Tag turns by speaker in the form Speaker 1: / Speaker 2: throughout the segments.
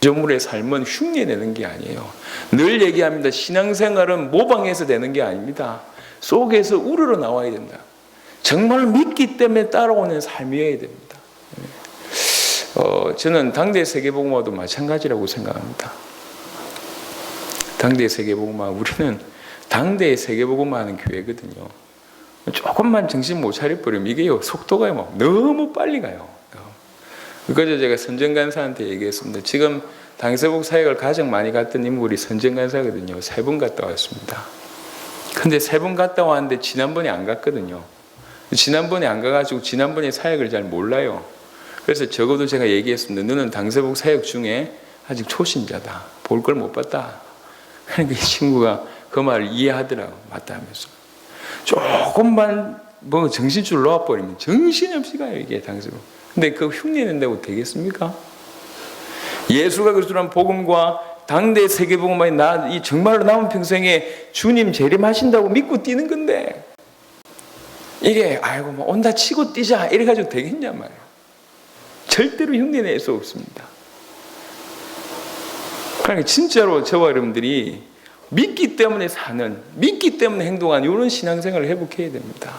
Speaker 1: 피조물의 삶은 흉내내는 게 아니에요. 늘 얘기합니다. 신앙생활은 모방해서 되는 게 아닙니다. 속에서 우러러 나와야 된다. 정말 믿기 때문에 따라오는 삶이어야 됩니다. 어, 저는 당대 세계복음화도 마찬가지라고 생각합니다. 당대 세계복음화 우리는 당대 세계복음화하는 교회거든요. 조금만 정신 못 차려버리면 이게 속도가 막 너무 빨리 가요. 그래서 제가 선정 간사한테 얘기했습니다. 지금 당세복 사역을 가장 많이 갔던 인물이 선정 간사거든요. 세 번 갔다 왔습니다. 근데 세 번 갔다 왔는데 지난번에 안 갔거든요. 지난번에 안 가가지고 지난번에 사역을 잘 몰라요. 그래서 적어도 제가 얘기했습니다. 너는 당세복 사역 중에 아직 초신자다. 볼 걸 못 봤다. 그러니까 이 친구가 그 말을 이해하더라고. 맞다 하면서. 조금만 뭐 정신줄 놓아버리면 정신없이 가요. 이게 당세복. 근데 그 흉내낸다고 되겠습니까? 예수가 그리스도란 복음과 당대 세계복음만이 나 이 정말로 남은 평생에 주님 재림하신다고 믿고 뛰는 건데 이게 아이고 뭐 온다 치고 뛰자 이래 가지고 되겠냐 말이에요. 절대로 흉내낼 수 없습니다. 그러니까 진짜로 저와 여러분들이 믿기 때문에 사는 믿기 때문에 행동하는 이런 신앙생활을 회복해야 됩니다.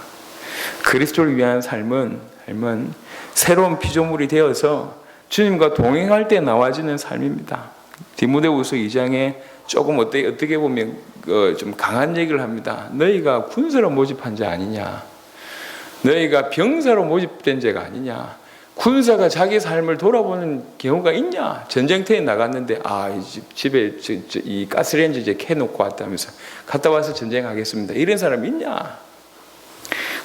Speaker 1: 그리스도를 위한 삶은 삶은 새로운 피조물이 되어서 주님과 동행할 때 나와지는 삶입니다. 디모데후서 2장에 조금 어떻게 어떻게 보면 어, 좀 강한 얘기를 합니다. 너희가 군사로 모집한 자 아니냐? 너희가 병사로 모집된 자가 아니냐? 군사가 자기 삶을 돌아보는 경우가 있냐? 전쟁터에 나갔는데 아 집에 이 가스레인지 이제 캐놓고 왔다면서 갔다 와서 전쟁하겠습니다. 이런 사람 있냐?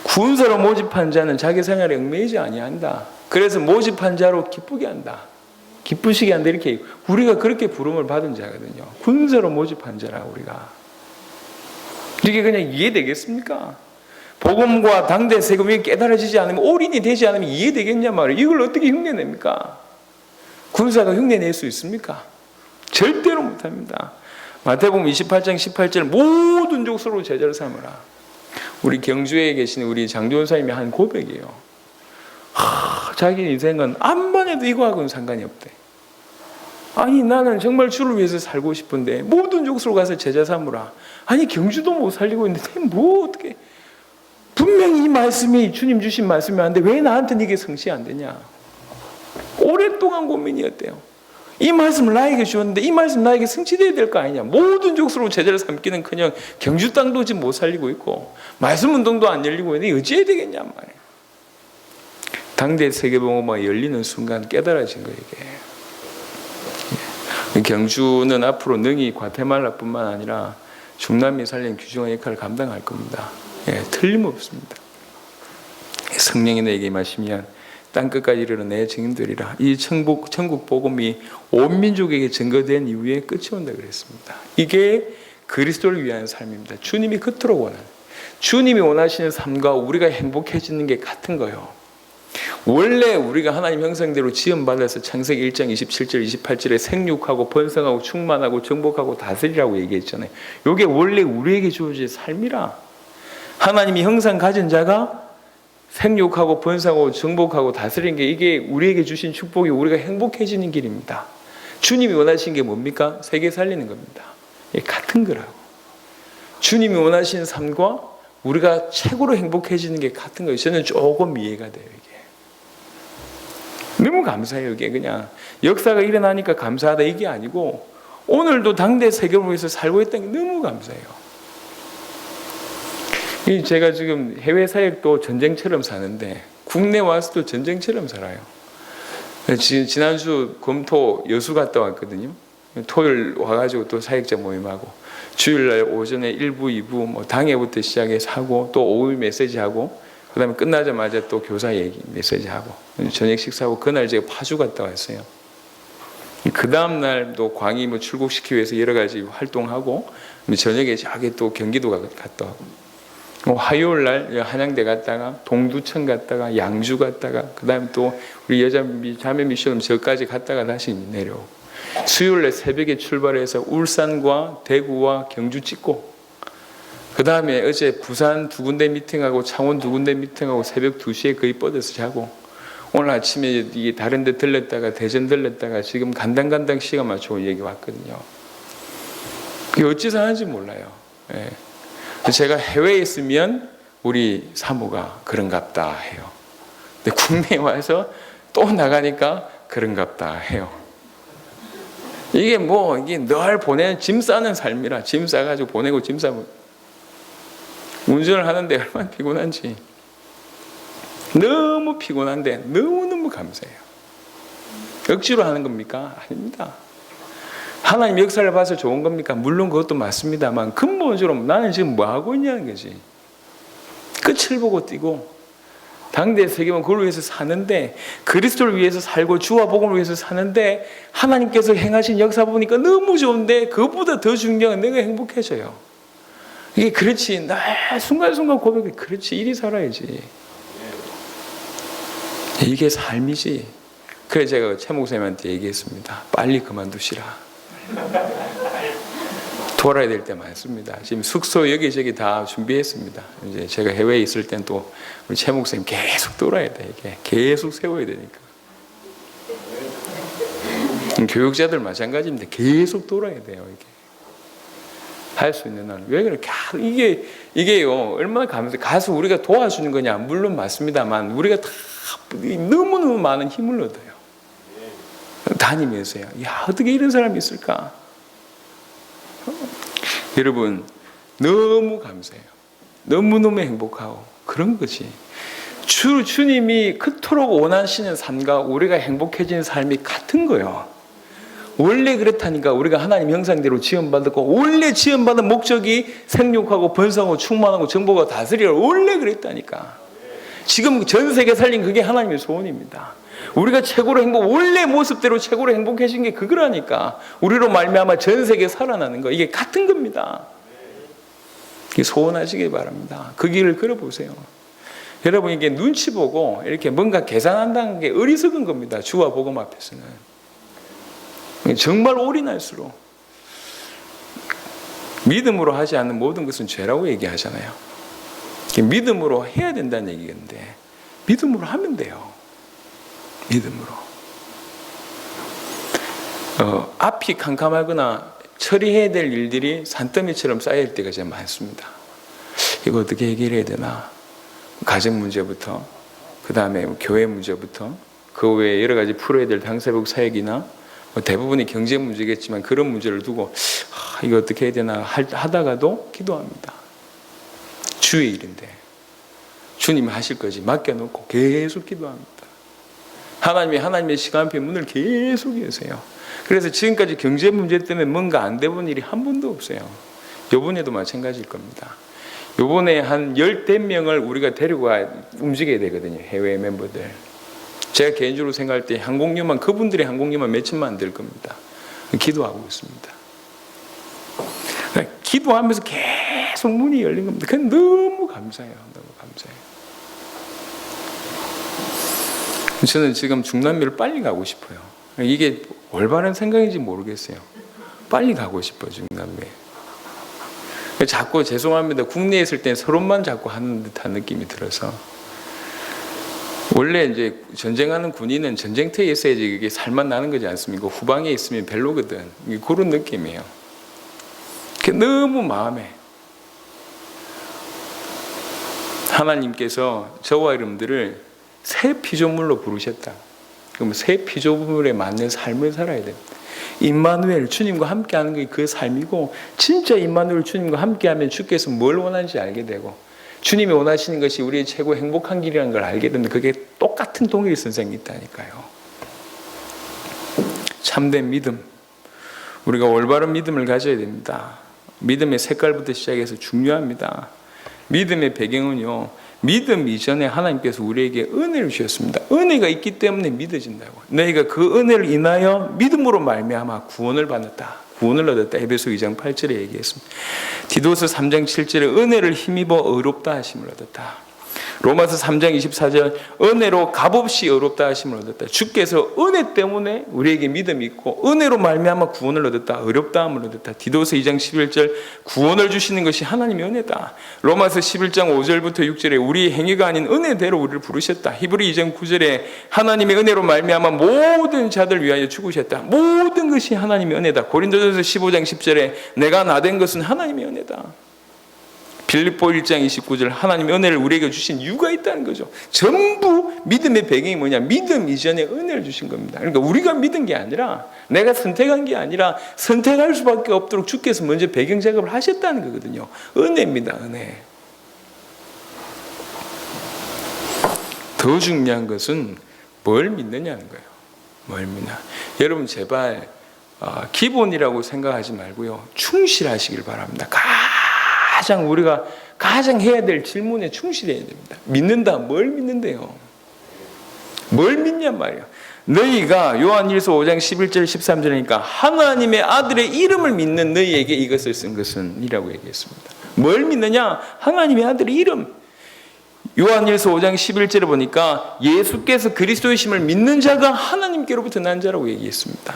Speaker 1: 군사로 모집한 자는 자기 생활에 얽매이지 아니한다. 그래서 모집한 자로 기쁘게 한다. 기쁘시게 한다 이렇게 우리가 그렇게 부름을 받은 자거든요. 군사로 모집한 자라 우리가 이게 그냥 이해되겠습니까? 복음과 당대 세금이 깨달아지지 않으면 올인이 되지 않으면 이해되겠냐 말이에요. 이걸 어떻게 흉내냅니까? 군사가 흉내낼 수 있습니까? 절대로 못합니다. 마태복음 28장 18절 모든 족속으로 제자를 삼으라. 우리 경주에 계신 우리 장조원사님이 한 고백이에요. 하, 자기 인생은 암만 해도 이거하고는 상관이 없대. 아니 나는 정말 주를 위해서 살고 싶은데 모든 족속으로 가서 제자 삼으라. 아니 경주도 못 살리고 있는데 뭐 어떻게 분명히 이 말씀이 주님 주신 말씀이 한데 왜 나한테는 이게 성취 안 되냐? 오랫동안 고민이었대요. 이 말씀을 나에게 주었는데 이 말씀 나에게 성취돼야 될 거 아니냐? 모든 족속으로 제자를 삼기는 그냥 경주 땅도 지금 못 살리고 있고 말씀 운동도 안 열리고 있는데 어찌해야 되겠냐 말이에요. 당대 세계봉화가 열리는 순간 깨달아진 거예요 이게. 예. 경주는 앞으로 능히 과테말라뿐만 아니라 중남미 살린 규정의 역할을 감당할 겁니다. 예, 틀림없습니다. 성령이 내게 마시면 땅 끝까지 이르러 내 증인들이라. 이 천국, 천국 복음이 온 민족에게 증거된 이후에 끝이 온다 그랬습니다. 이게 그리스도를 위한 삶입니다. 주님이 그토록 원하는, 주님이 원하시는 삶과 우리가 행복해지는 게 같은 거예요. 원래 우리가 하나님 형상대로 지음받아서 창세기 1장 27절 28절에 생육하고 번성하고 충만하고 정복하고 다스리라고 얘기했잖아요. 이게 원래 우리에게 주어진 삶이라. 하나님이 형상 가진 자가 생육하고 번성하고 정복하고 다스리는 게 이게 우리에게 주신 축복이 우리가 행복해지는 길입니다. 주님이 원하신 게 뭡니까? 세계 살리는 겁니다. 이게 같은 거라고. 주님이 원하시는 삶과 우리가 최고로 행복해지는 게 같은 거예요. 저는 조금 이해가 돼요, 이게. 너무 감사해요, 이게 그냥. 역사가 일어나니까 감사하다 이게 아니고, 오늘도 당대 세계를 위해서 살고 있다는 게 너무 감사해요. 이 제가 지금 해외 사역도 전쟁처럼 사는데 국내 와서도 전쟁처럼 살아요. 지- 지난주 검토 여수 갔다 왔거든요. 토요일 와가지고 또 사역자 모임하고 주일날 오전에 1부, 2부 뭐 당회부터 시작해서 하고 또 오후 메시지 하고 그 다음에 끝나자마자 또 교사 얘기 메시지 하고 저녁 식사하고 그날 제가 파주 갔다 왔어요. 그 다음 날 또 광희 뭐 출국시키기 위해서 여러 가지 활동하고 저녁에 저기 또 경기도 가- 갔다 오고 뭐 화요일 날 한양대 갔다가 동두천 갔다가 양주 갔다가 그다음에 또 우리 여자 미- 자매 미션은 저까지 갔다가 다시 내려오고 수요일 날 새벽에 출발해서 울산과 대구와 경주 찍고 그다음에 어제 부산 두 군데 미팅하고 창원 두 군데 미팅하고 새벽 2시에 거의 뻗어서 자고 오늘 아침에 이게 다른 데 들렸다가 대전 들렸다가 지금 간당간당 시간 맞추고 얘기 왔거든요. 그게 어찌서 하는지 몰라요. 예. 제가 해외에 있으면 우리 사모가 그런갑다 해요. 근데 국내에 와서 또 나가니까 그런갑다 해요. 이게 뭐 이게 늘 보내는 짐 싸는 삶이라 짐 싸가지고 보내고 짐 싸고 운전을 하는데 얼마나 피곤한지 너무 피곤한데 너무너무 감사해요. 억지로 하는 겁니까? 아닙니다. 하나님 역사를 봐서 좋은 겁니까? 물론 그것도 맞습니다만 근본적으로 나는 지금 뭐 하고 있냐는 거지. 끝을 보고 뛰고 당대 세계만 그걸 위해서 사는데 그리스도를 위해서 살고 주와 복음을 위해서 사는데 하나님께서 행하신 역사 보니까 너무 좋은데 그것보다 더 중요한 건 내가 행복해져요. 이게 그렇지 나 순간순간 고백해 그렇지 이리 살아야지. 이게 삶이지. 그래 제가 최 목사님한테 얘기했습니다. 빨리 그만두시라. 돌아야 될 때 많습니다. 지금 숙소 여기저기 다 준비했습니다. 이제 제가 해외에 있을 땐 또 우리 최 목사님 계속 돌아야 돼. 이게 계속 세워야 되니까. 교육자들 마찬가지입니다. 계속 돌아야 돼요. 이게 할 수 있는 한. 왜 그렇게 하- 이게 이게요 얼마나 감사. 가서 우리가 도와주는 거냐 물론 맞습니다만 우리가 다 너무 너무 많은 힘을 얻어요. 다니면서요. 야 어떻게 이런 사람이 있을까? 여러분 너무 감사해요. 너무너무 행복하고 그런 거지. 주 주님이 그토록 원하시는 삶과 우리가 행복해지는 삶이 같은 거예요. 원래 그렇다니까 우리가 하나님 형상대로 지원받았고 원래 지원받은 목적이 생육하고 번성하고 충만하고 정보가 다스리라 원래 그랬다니까. 지금 전 세계 살린 그게 하나님의 소원입니다. 우리가 최고로 행복 원래 모습대로 최고로 행복해진 게 그거라니까. 우리로 말미암아 전 세계 살아나는 거 이게 같은 겁니다. 소원하시기 바랍니다. 그 길을 걸어보세요. 여러분 이게 눈치 보고 이렇게 뭔가 계산한다는 게 어리석은 겁니다. 주와 복음 앞에서는 정말 올인할수록 믿음으로 하지 않는 모든 것은 죄라고 얘기하잖아요. 믿음으로 해야 된다는 얘기인데 믿음으로 하면 돼요. 믿음으로. 어, 앞이 캄캄하거나 처리해야 될 일들이 산더미처럼 쌓일 때가 제일 많습니다. 이거 어떻게 해결해야 되나? 가정 문제부터, 그 다음에 교회 문제부터, 그 외에 여러 가지 풀어야 될 당사복 사역이나 뭐 대부분이 경제 문제겠지만 그런 문제를 두고 아, 이거 어떻게 해야 되나 할- 하다가도 기도합니다. 주의 일인데 주님이 하실 거지 맡겨놓고 계속 기도합니다. 하나님이 하나님의 시간표 문을 계속 여세요. 그래서 지금까지 경제 문제 때문에 뭔가 안 되본 일이 한 번도 없어요. 요번에도 마찬가지일 겁니다. 요번에 한 열댓 명을 우리가 데리고 와- 움직여야 되거든요. 해외 멤버들. 제가 개인적으로 생각할 때 항공료만 그분들의 항공료만 몇 천만 안될 겁니다. 기도하고 있습니다. 기도하면서 계속 문이 열린 겁니다. 그건 너무 감사해요. 너무 감사해요. 저는 지금 중남미를 빨리 가고 싶어요. 이게 올바른 생각인지 모르겠어요. 빨리 가고 싶어요, 중남미. 자꾸 죄송합니다. 국내에 있을 때 서론만 자꾸 하는 듯한 느낌이 들어서. 원래 이제 전쟁하는 군인은 전쟁터에 있어야지 이게 살만 나는 거지 않습니까? 후방에 있으면 별로거든. 그런 느낌이에요. 너무 마음에 하나님께서 저와 여러분들을 새 피조물로 부르셨다. 그럼 새 피조물에 맞는 삶을 살아야 됩니다. 임마누엘 주님과 함께하는 게 그 삶이고 진짜 임마누엘 주님과 함께하면 주께서 뭘 원하는지 알게 되고 주님이 원하시는 것이 우리의 최고 행복한 길이라는 걸 알게 되는데 그게 똑같은 동일 선생이 있다니까요. 참된 믿음. 우리가 올바른 믿음을 가져야 됩니다. 믿음의 색깔부터 시작해서 중요합니다. 믿음의 배경은요. 믿음 이전에 하나님께서 우리에게 은혜를 주셨습니다. 은혜가 있기 때문에 믿어진다고. 너희가 그 은혜를 인하여 믿음으로 말미암아 구원을 받았다. 구원을 얻었다. 에베소 2장 8절에 얘기했습니다. 디도스 3장 7절에 은혜를 힘입어 의롭다 하심을 얻었다. 로마서 3장 24절 은혜로 값없이 어렵다 하심을 얻었다. 주께서 은혜 때문에 우리에게 믿음이 있고 은혜로 말미암아 구원을 얻었다. 어렵다함을 얻었다. 디도서 2장 11절 구원을 주시는 것이 하나님의 은혜다. 로마서 11장 5절부터 6절에 우리 행위가 아닌 은혜대로 우리를 부르셨다. 히브리 2장 9절에 하나님의 은혜로 말미암아 모든 자들 위하여 죽으셨다. 모든 것이 하나님의 은혜다. 고린도전서 15장 10절에 내가 나된 것은 하나님의 은혜다. 빌립보 1장 29절 하나님의 은혜를 우리에게 주신 이유가 있다는 거죠. 전부 믿음의 배경이 뭐냐? 믿음 이전에 은혜를 주신 겁니다. 그러니까 우리가 믿은 게 아니라 내가 선택한 게 아니라 선택할 수밖에 없도록 주께서 먼저 배경 작업을 하셨다는 거거든요. 은혜입니다. 은혜. 더 중요한 것은 뭘 믿느냐는 거예요. 뭘 믿냐. 여러분 제발 어, 기본이라고 생각하지 말고요. 충실하시길 바랍니다. 가장 우리가 가장 해야 될 질문에 충실해야 됩니다. 믿는다. 뭘 믿는데요? 뭘 믿냐 말이야. 너희가 요한일서 5장 11절 13절이니까 하나님의 아들의 이름을 믿는 너희에게 이것을 쓴 것은 이라고 얘기했습니다. 뭘 믿느냐? 하나님의 아들의 이름. 요한일서 5장 11절에 보니까 예수께서 그리스도이심을 믿는 자가 하나님께로부터 난 자라고 얘기했습니다.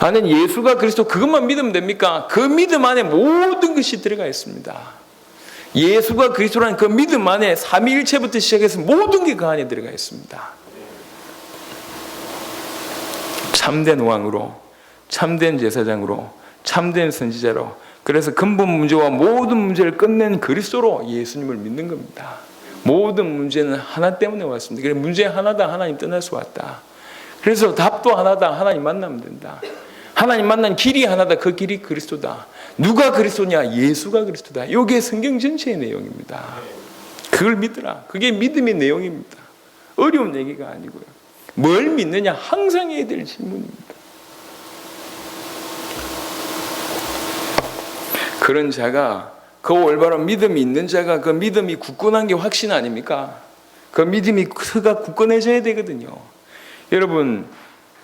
Speaker 1: 아는 예수가 그리스도 그것만 믿으면 됩니까? 그 믿음 안에 모든 것이 들어가 있습니다. 예수가 그리스도라는 그 믿음 안에 삼위일체부터 시작해서 모든 게 그 안에 들어가 있습니다. 참된 왕으로, 참된 제사장으로, 참된 선지자로, 그래서 근본 문제와 모든 문제를 끝낸 그리스도로 예수님을 믿는 겁니다. 모든 문제는 하나 때문에 왔습니다. 그래 문제 하나다 하나님 떠나서 왔다. 그래서 답도 하나다 하나님 만나면 된다. 하나님 만난 길이 하나다 그 길이 그리스도다. 누가 그리스도냐? 예수가 그리스도다. 이게 성경 전체의 내용입니다. 그걸 믿으라. 그게 믿음의 내용입니다. 어려운 얘기가 아니고요. 뭘 믿느냐? 항상 해야 될 질문입니다. 그런 자가 그 올바른 믿음이 있는 자가 그 믿음이 굳건한 게 확신 아닙니까? 그 믿음이 그가 굳건해져야 되거든요. 여러분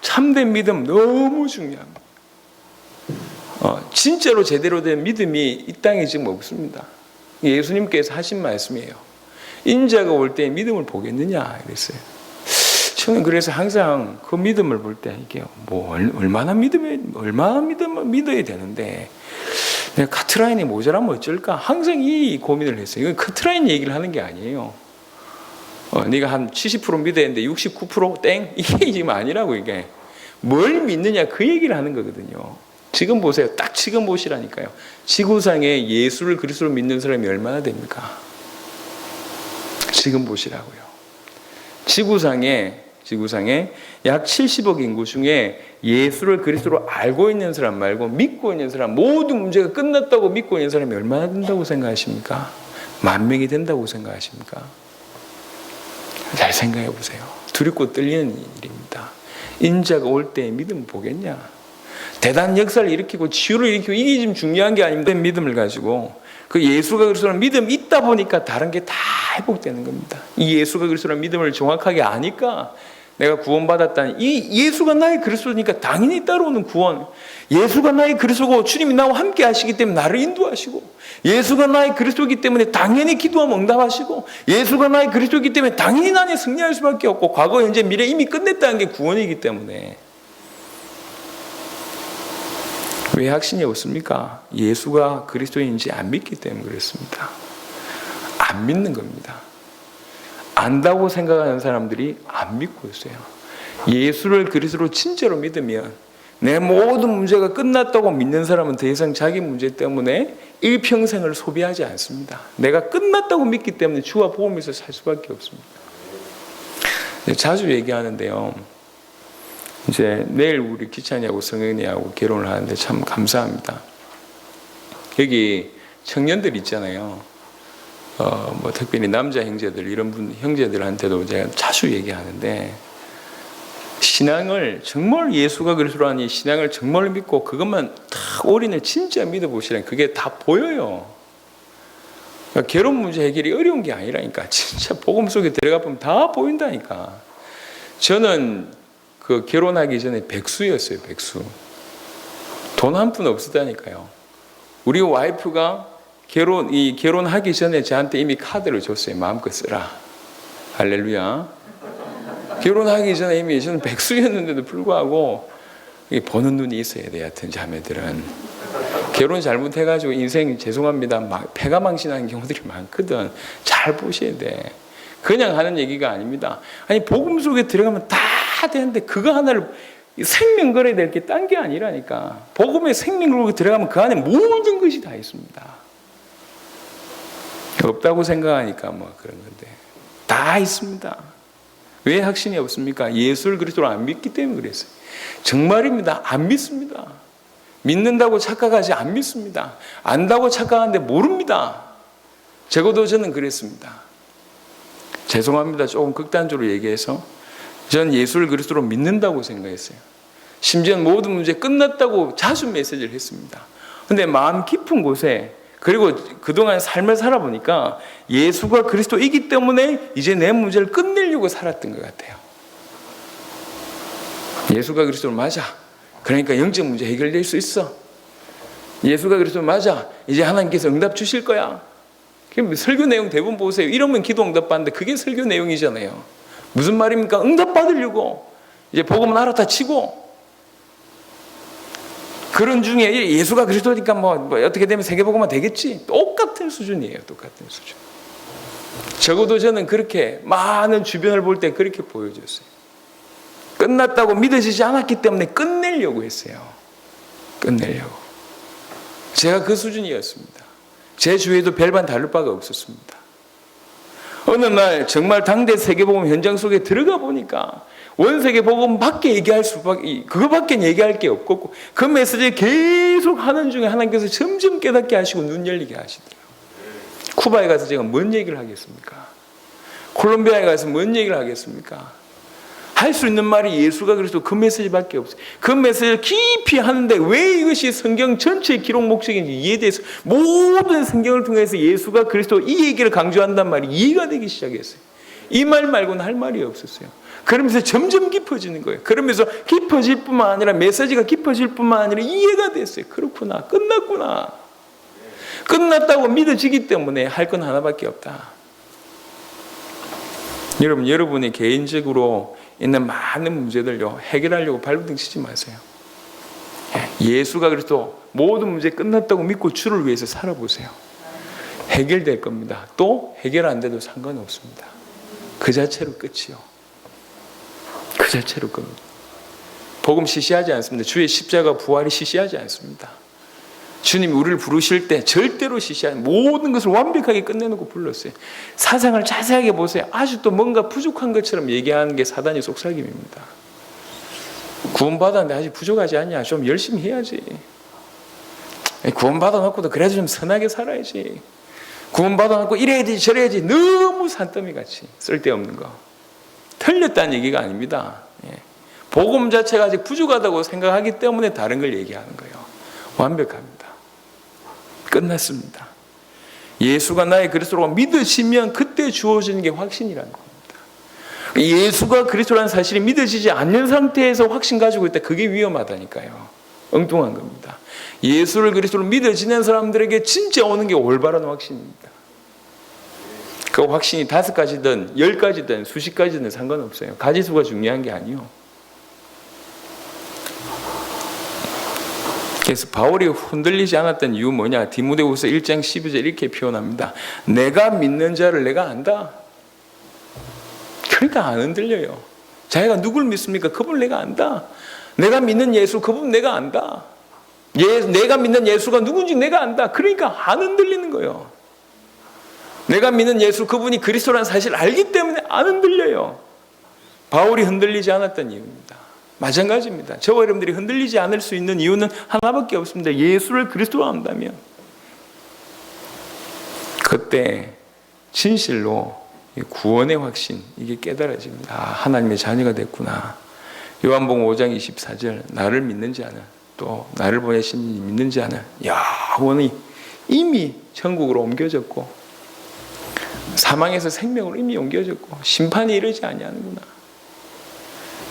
Speaker 1: 참된 믿음 너무 중요합니다. 어, 진짜로 제대로 된 믿음이 이 땅에 지금 없습니다. 예수님께서 하신 말씀이에요. 인자가 올 때 믿음을 보겠느냐 그랬어요. 저는 그래서 항상 그 믿음을 볼 때 이게 뭐 얼마나 믿음에 얼마나 믿음 믿어야 되는데 내가 카트라인이 모자라면 어쩔까? 항상 이 고민을 했어요. 이건 카트라인 얘기를 하는 게 아니에요. 어, 네가 한 70% 믿어야 되는데 69%땡 이게 지금 아니라고 이게 뭘 믿느냐 그 얘기를 하는 거거든요. 지금 보세요. 딱 지금 보시라니까요. 지구상에 예수를 그리스도로 믿는 사람이 얼마나 됩니까? 지금 보시라고요. 지구상에 지구상에 약 70억 인구 중에 예수를 그리스도로 알고 있는 사람 말고 믿고 있는 사람 모든 문제가 끝났다고 믿고 있는 사람이 얼마나 된다고 생각하십니까? 만 명이 된다고 생각하십니까? 잘 생각해 보세요. 두렵고 떨리는 일입니다. 인자가 올때 믿음 보겠냐? 대단한 역사를 일으키고 치유를 일으키고 이게 지금 중요한 게 아닙니다. 믿음을 가지고 그 예수가 그리스도라는 믿음이 있다 보니까 다른 게 다 회복되는 겁니다. 이 예수가 그리스도라는 믿음을 정확하게 아니까 내가 구원받았다는 이 예수가 나의 그리스도니까 당연히 따라오는 구원. 예수가 나의 그리스도고 주님이 나와 함께 하시기 때문에 나를 인도하시고 예수가 나의 그리스도이기 때문에 당연히 기도하면 응답하시고 예수가 나의 그리스도이기 때문에 당연히 나는 승리할 수밖에 없고 과거 현재 미래 이미 끝냈다는 게 구원이기 때문에 왜 확신이 없습니까? 예수가 그리스도인지 안 믿기 때문에 그렇습니다. 안 믿는 겁니다. 안다고 생각하는 사람들이 안 믿고 있어요. 예수를 그리스도로 진짜로 믿으면 내 모든 문제가 끝났다고 믿는 사람은 더 이상 자기 문제 때문에 일평생을 소비하지 않습니다. 내가 끝났다고 믿기 때문에 주와 복음에서 살 수밖에 없습니다. 자주 얘기하는데요. 이제 내일 우리 기찬이하고 성은이하고 결혼을 하는데 참 감사합니다. 여기 청년들 있잖아요. 어, 뭐 특별히 남자 형제들 이런 분 형제들한테도 제가 자주 얘기하는데 신앙을 정말 예수가 그리스도라니 신앙을 정말 믿고 그것만 딱 올인을 진짜 믿어 보시라니 그게 다 보여요. 그러니까 결혼 문제 해결이 어려운 게 아니라니까 진짜 복음 속에 들어가 보면 다 보인다니까. 저는 그 결혼하기 전에 백수였어요, 백수. 돈 한 푼 없었다니까요. 우리 와이프가 결혼 이 결혼하기 전에 저한테 이미 카드를 줬어요. 마음껏 쓰라. 할렐루야. 결혼하기 전에 이미 저는 백수였는데도 불구하고 이 보는 눈이 있어야 돼, 하여튼 자매들은. 결혼 잘못해가지고 인생 죄송합니다. 막 패가 망신하는 경우들이 많거든. 잘 보셔야 돼. 그냥 하는 얘기가 아닙니다. 아니, 복음 속에 들어가면 다 되는데 그거 하나를 생명 걸어야 될 게 딴 게 아니라니까. 복음에 생명 걸고 들어가면 그 안에 모든 것이 다 있습니다. 없다고 생각하니까 뭐 그런 건데. 다 있습니다. 왜 확신이 없습니까? 예수를 그리스도로 안 믿기 때문에 그랬어요. 정말입니다. 안 믿습니다. 믿는다고 착각하지 안 믿습니다. 안다고 착각하는데 모릅니다. 적어도 저는 그랬습니다. 죄송합니다. 조금 극단적으로 얘기해서 전 예수를 그리스도로 믿는다고 생각했어요. 심지어 모든 문제 끝났다고 자주 메시지를 했습니다. 근데 마음 깊은 곳에 그리고 그동안 삶을 살아보니까 예수가 그리스도이기 때문에 이제 내 문제를 끝내려고 살았던 것 같아요. 예수가 그리스도 맞아. 그러니까 영적 문제 해결될 수 있어. 예수가 그리스도 맞아. 이제 하나님께서 응답 주실 거야. 설교 내용 대부분 보세요. 이러면 기도 응답 받는데 그게 설교 내용이잖아요. 무슨 말입니까? 응답 받으려고 이제 복음은 알아다 치고 그런 중에 예수가 그리스도니까 뭐, 뭐 어떻게 되면 세계복음만 되겠지. 똑같은 수준이에요. 똑같은 수준. 적어도 저는 그렇게 많은 주변을 볼 때 그렇게 보여줬어요. 끝났다고 믿어지지 않았기 때문에 끝내려고 했어요. 끝내려고. 제가 그 수준이었습니다. 제 주위에도 별반 다를 바가 없었습니다. 어느 날 정말 당대 세계복음 현장 속에 들어가 보니까 원세계 복음 밖에 얘기할 수밖에 그거밖에 얘기할 게 없고 그 메시지 계속 하는 중에 하나님께서 점점 깨닫게 하시고 눈 열리게 하시더라고요. 쿠바에 가서 제가 뭔 얘기를 하겠습니까? 콜롬비아에 가서 뭔 얘기를 하겠습니까? 할 수 있는 말이 예수가 그리스도 그 메시지밖에 없어요. 그 메시지를 깊이 하는데 왜 이것이 성경 전체의 기록 목적인지 이해돼서 모든 성경을 통해서 예수가 그리스도 이 얘기를 강조한단 말이 이해가 되기 시작했어요. 이 말 말고는 할 말이 없었어요. 그러면서 점점 깊어지는 거예요. 그러면서 깊어질 뿐만 아니라 메시지가 깊어질 뿐만 아니라 이해가 됐어요. 그렇구나. 끝났구나. 끝났다고 믿어지기 때문에 할 건 하나밖에 없다. 여러분, 여러분이 개인적으로 있는 많은 문제들요 해결하려고 발버둥 치지 마세요. 예수가 그래도 모든 문제 끝났다고 믿고 주를 위해서 살아보세요. 해결될 겁니다. 또 해결 안 돼도 상관없습니다. 그 자체로 끝이요. 그 자체로 끝입니다. 복음 시시하지 않습니다. 주의 십자가 부활이 시시하지 않습니다. 주님이 우리를 부르실 때 절대로 시시한 모든 것을 완벽하게 끝내놓고 불렀어요. 사상을 자세하게 보세요. 아직도 뭔가 부족한 것처럼 얘기하는 게 사단의 속삭임입니다. 구원받았는데 아직 부족하지 않냐? 좀 열심히 해야지. 구원받아놓고도 그래도 좀 선하게 살아야지. 구원받아놓고 이래야지 저래야지 너무 산더미 같이 쓸데없는 거. 틀렸다는 얘기가 아닙니다. 예. 복음 자체가 아직 부족하다고 생각하기 때문에 다른 걸 얘기하는 거예요. 완벽합니다. 끝났습니다. 예수가 나의 그리스도라고 믿으시면 그때 주어지는 게 확신이라는 겁니다. 예수가 그리스도라는 사실이 믿어지지 않는 상태에서 확신 가지고 있다. 그게 위험하다니까요. 엉뚱한 겁니다. 예수를 그리스도로 믿어지는 사람들에게 진짜 오는 게 올바른 확신입니다. 그 확신이 다섯 가지든 열 가지든 수십 가지든 상관없어요. 가지수가 중요한 게 아니요. 그래서 바울이 흔들리지 않았던 이유 뭐냐? 디모데후서 1장 12절 이렇게 표현합니다. 내가 믿는 자를 내가 안다. 그러니까 안 흔들려요. 자기가 누굴 믿습니까? 그분 내가 안다. 내가 믿는 예수 그분 내가 안다. 예, 내가 믿는 예수가 누군지 내가 안다. 그러니까 안 흔들리는 거예요. 내가 믿는 예수 그분이 그리스도라는 사실을 알기 때문에 안 흔들려요. 바울이 흔들리지 않았던 이유입니다. 마찬가지입니다. 저와 여러분들이 흔들리지 않을 수 있는 이유는 하나밖에 없습니다. 예수를 그리스도로 안다면 그때 진실로 구원의 확신 이게 깨달아집니다. 아, 하나님의 자녀가 됐구나. 요한복음 5장 24절 나를 믿는 자는 또 나를 보내신 이 믿는 자는 영원히 이미 천국으로 옮겨졌고 사망에서 생명으로 이미 옮겨졌고 심판이 이르지 아니하는구나.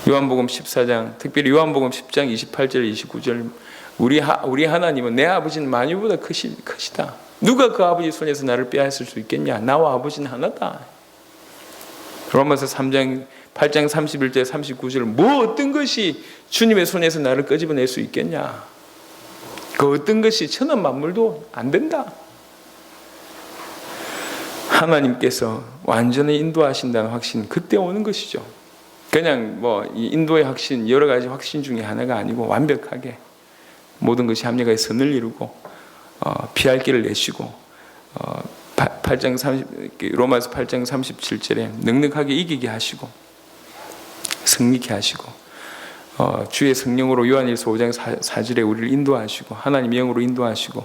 Speaker 1: 요한복음 14장, 특별히 요한복음 10장 28절 29절 우리 하, 우리 하나님은 내 아버지는 만유보다 크시, 크시다. 누가 그 아버지 손에서 나를 빼앗을 수 있겠냐? 나와 아버지는 하나다. 로마서 3장 8장 31절 39절 뭐 어떤 것이 주님의 손에서 나를 끄집어낼 수 있겠냐? 그 어떤 것이 천한 만물도 안 된다. 하나님께서 완전히 인도하신다는 확신 그때 오는 것이죠. 그냥 뭐이 인도의 확신 여러 가지 확신 중에 하나가 아니고 완벽하게 모든 것이 합리가의 선을 이루고 어, 피할 길을 내시고 어, 8장 30 로마서 8장 37절에 넉넉하게 이기게 하시고 승리케 하시고 어, 주의 성령으로 요한일서 5장 4, 4절에 우리를 인도하시고 하나님 영으로 인도하시고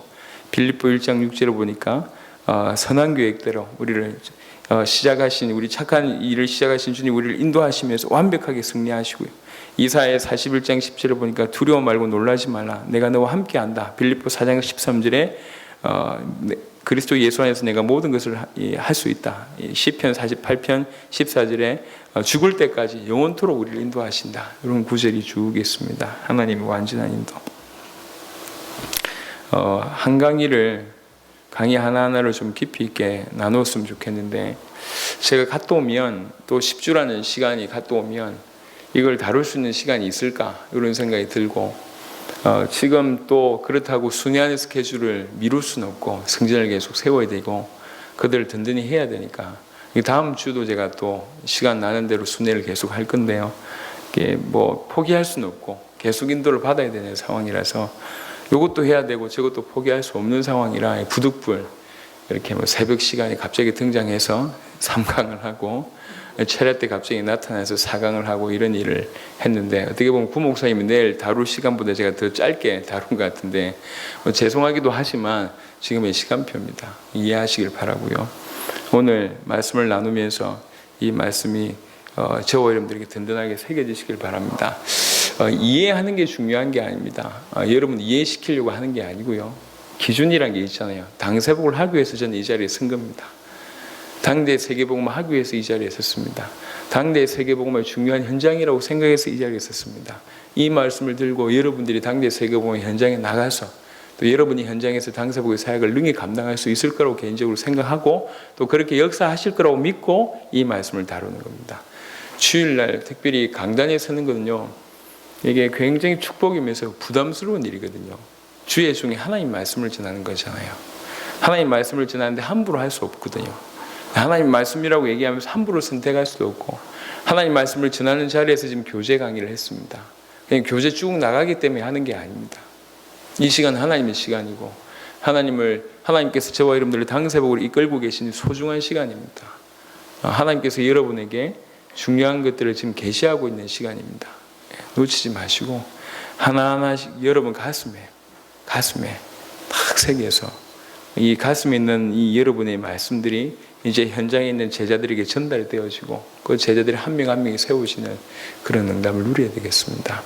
Speaker 1: 빌립보 1장 6절에 보니까 어, 선한 계획대로 우리를 어, 시작하신 우리 착한 일을 시작하신 주님 우리를 인도하시면서 완벽하게 승리하시고요. 이사의 41장 10절에 보니까 두려워 말고 놀라지 말라. 내가 너와 함께 한다. 빌립보 4장 13절에 어, 네, 그리스도 예수 안에서 내가 모든 것을 할 수 있다. 이 시편 48편 14절에 어, 죽을 때까지 영원토록 우리를 인도하신다. 이런 구절이 쭉 있습니다. 하나님의 완전한 인도. 어, 한 강의를 강의 하나하나를 좀 깊이 있게 나누었으면 좋겠는데 제가 갔다 오면 또 10주라는 시간이 갔다 오면 이걸 다룰 수 있는 시간이 있을까 이런 생각이 들고 어, 지금 또 그렇다고 순회하는 스케줄을 미룰 수는 없고 승진을 계속 세워야 되고 그들을 든든히 해야 되니까 이 다음 주도 제가 또 시간 나는 대로 순회를 계속 할 건데요. 이게 뭐 포기할 수는 없고 계속 인도를 받아야 되는 상황이라서 이것도 해야 되고 저것도 포기할 수 없는 상황이라 부득불 이렇게 뭐 새벽 시간에 갑자기 등장해서 삼강을 하고 철야 때 갑자기 나타나서 사강을 하고 이런 일을 했는데 어떻게 보면 구목사님이 내일 다룰 시간보다 제가 더 짧게 다룬 것 같은데 뭐 죄송하기도 하지만 지금의 시간표입니다. 이해하시길 바라고요. 오늘 말씀을 나누면서 이 말씀이 어, 저와 여러분들에게 든든하게 새겨지시길 바랍니다. 어, 이해하는 게 중요한 게 아닙니다. 어, 여러분 이해시키려고 하는 게 아니고요. 기준이란 게 있잖아요. 당세복을 하기 위해서 저는 이 자리에 선 겁니다. 당대 세계복음을 하기 위해서 이 자리에 섰습니다. 당대 세계복음의 중요한 현장이라고 생각해서 이 자리에 섰습니다. 이 말씀을 들고 여러분들이 당대 세계복음의 현장에 나가서 또 여러분이 현장에서 당사복의 사역을 능히 감당할 수 있을 거라고 개인적으로 생각하고 또 그렇게 역사하실 거라고 믿고 이 말씀을 다루는 겁니다. 주일날 특별히 강단에 서는 거는요. 이게 굉장히 축복이면서 부담스러운 일이거든요. 주의 중에 하나님 말씀을 전하는 거잖아요. 하나님 말씀을 전하는데 함부로 할 수 없거든요. 하나님 말씀이라고 얘기하면서 함부로 선택할 수도 없고 하나님 말씀을 전하는 자리에서 지금 교제 강의를 했습니다. 그냥 교제 쭉 나가기 때문에 하는 게 아닙니다. 이 시간 하나님의 시간이고 하나님을 하나님께서 저와 여러분들을 당세복으로 이끌고 계신 소중한 시간입니다. 하나님께서 여러분에게 중요한 것들을 지금 계시하고 있는 시간입니다. 놓치지 마시고 하나하나씩 여러분 가슴에 가슴에 탁 새겨서 이 가슴에 있는 이 여러분의 말씀들이 이제 현장에 있는 제자들에게 전달이 되어지고 그 제자들이 한 명 한 명이 세우시는 그런 응답을 누려야 되겠습니다.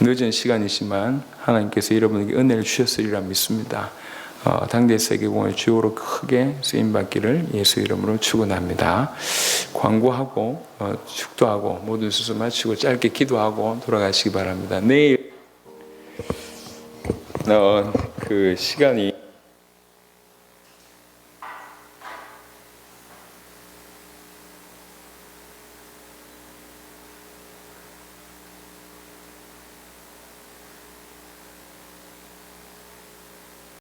Speaker 1: 늦은 시간이지만 하나님께서 여러분에게 은혜를 주셨으리라 믿습니다. 어, 당대 세계공의 주요로 크게 쓰임 받기를 예수 이름으로 축원합니다. 광고하고 어, 축도하고 모든 수수 마치고 짧게 기도하고 돌아가시기 바랍니다. 내일 어, 그 시간이